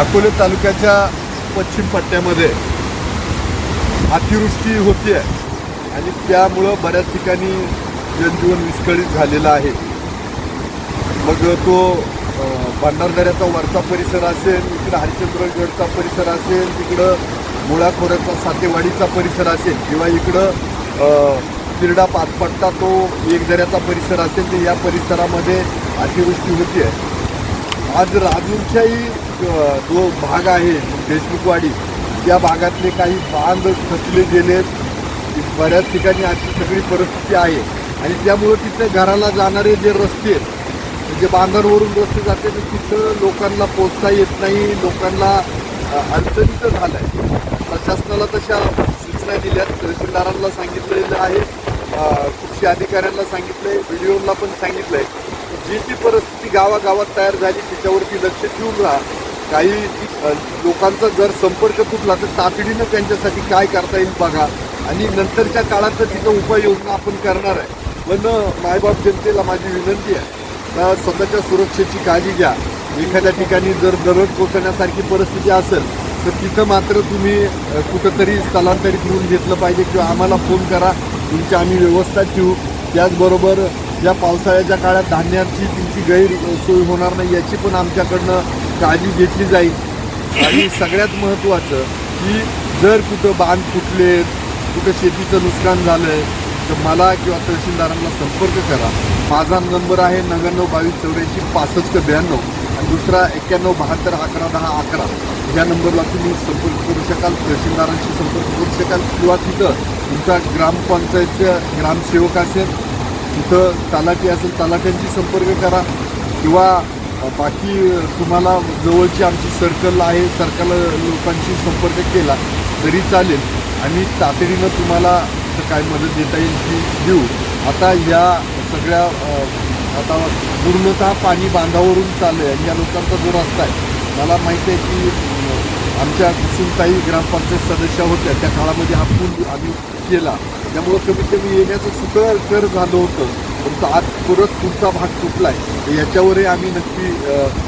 अकोले तालुक्याच्या पश्चिम पट्ट्यामध्ये अतिवृष्टी होते आणि त्यामुळं बऱ्याच ठिकाणी जनजीवन विस्कळीत झालेलं आहे. मग तो अ, भंडारदऱ्याचा वरचा परिसर असेल इकडं हरिश्चंद्रगडचा परिसर असेल तिकडं मुळाखोऱ्याचा सातेवाडीचा परिसर असेल किंवा इकडं तिरडा पाचपट्टा तो एक दऱ्याचा परिसर असेल तर या परिसरामध्ये अतिवृष्टी होती आहे आज राजूरच्याही जो भाग आहे देशमुखवाडी त्या भागातले काही बांध खचले गेलेत. बऱ्याच ठिकाणी अशी सगळी परिस्थिती आहे. आणि त्यामुळं तिथं घराला जाणारे जे रस्ते आहेत म्हणजे बांधांवरून रस्ते जाते तर तिथं लोकांना पोचता येत नाही. लोकांना अडचणीचं झालं आहे प्रशासनाला तशा सूचना दिल्यात. तहसीलदारांना सांगितलेलं आहे. कृषी अधिकाऱ्यांना सांगितलं आहे व्हिडिओला पण सांगितलं आहे जी ती परिस्थिती गावागावात तयार झाली त्याच्यावरती लक्ष ठेवून राहा. काही लोकांचा जर संपर्क तुटला तर तातडीनं त्यांच्यासाठी काय करता येईल बघा. आणि नंतरच्या काळात तर तिथं उपाययोजना आपण करणार आहे. पण मायबाप जनतेला माझी विनंती आहे का स्वतःच्या सुरक्षेची काळजी घ्या. एखाद्या ठिकाणी जर दरड कोसळण्यासारखी परिस्थिती असेल तर तिथं मात्र तुम्ही कुठंतरी स्थलांतरित होऊन घेतलं पाहिजे किंवा आम्हाला फोन करा. तुमची आम्ही व्यवस्था ठेवू. त्याचबरोबर या पावसाळ्याच्या काळात धान्याची तुमची गैरसोय होणार नाही याची पण आमच्याकडनं काळजी घेतली जाईल. आणि सगळ्यात महत्त्वाचं की जर कुठं बांध फुटले कुठं शेतीचं नुकसान झालं आहे तर मला किंवा तहसीलदारांना संपर्क करा. माझा नंबर आहे नव्याण्णव बावीस चौऱ्याऐंशी पासष्ट ब्याण्णव आणि दुसरा एक्क्याण्णव बहात्तर अकरा दहा अकरा. या नंबरला तुम्ही संपर्क करू शकाल तहसीलदारांशी संपर्क करू शकाल किंवा तिथं तुमचा ग्रामपंचायतच्या ग्रामसेवक असेल तिथं तलाठी असेल तलाट्यांशी संपर्क करा. किंवा बाकी तुम्हाला जवळची आमची सर्कल आहे सर्कल लोकांशी संपर्क केला तरी चालेल. आणि तातडीनं तुम्हाला काय मदत देता येईल ती देऊ. आता या सगळ्या आता पूर्णतः पाणी बांधावरून चाललं आहे आणि या लोकांचा जो रस्ता आहे मला माहिती आहे की आमच्या कुसुमताई ग्रामपंचायत सदस्या होत्या. त्या काळामध्ये हा पूल आम्ही केला त्यामुळं कमीत कमी येण्याचं सुद्धा कर झालं होतं. परंतु आज परत पुढचा भाग तुटला आहे याच्यावरही आम्ही नक्की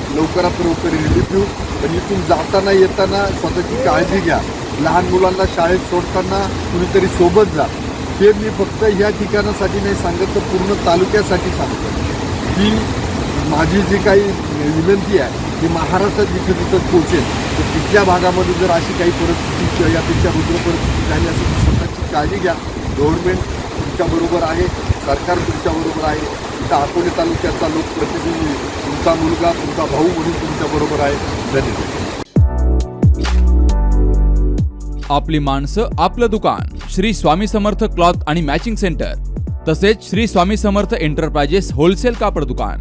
लवकरात लवकर रिलीफ देऊ पण इथून जाताना येताना स्वतःची काळजी घ्या. लहान मुलांना शाळेत सोडताना कुणीतरी सोबत जा. हे मी फक्त ह्या ठिकाणासाठी नाही सांगत तर पूर्ण तालुक्यासाठी सांगतो. की माझी जी काही विनंती आहे ती महाराष्ट्रात जिथं तिथं पोचेल तर तिथल्या भागामध्ये जर अशी काही परिस्थिती या यापेक्षा रुद्र परिस्थिती झाली असेल तर स्वतःची काळजी घ्या. गव्हर्नमेंट तुमच्याबरोबर आहे सरकार तुमच्याबरोबर आहे. इथं अकोले तालुक्याचा लोकप्रतिनिधी तुमचा मुलगा तुमचा भाऊ म्हणून तुमच्याबरोबर आहे. धन्यवाद. आपली माणसं आपलं दुकान श्री स्वामी समर्थ क्लॉथ आणि मॅचिंग सेंटर तसेच श्री स्वामी समर्थ एंटरप्राइजेस होलसेल कापड दुकान.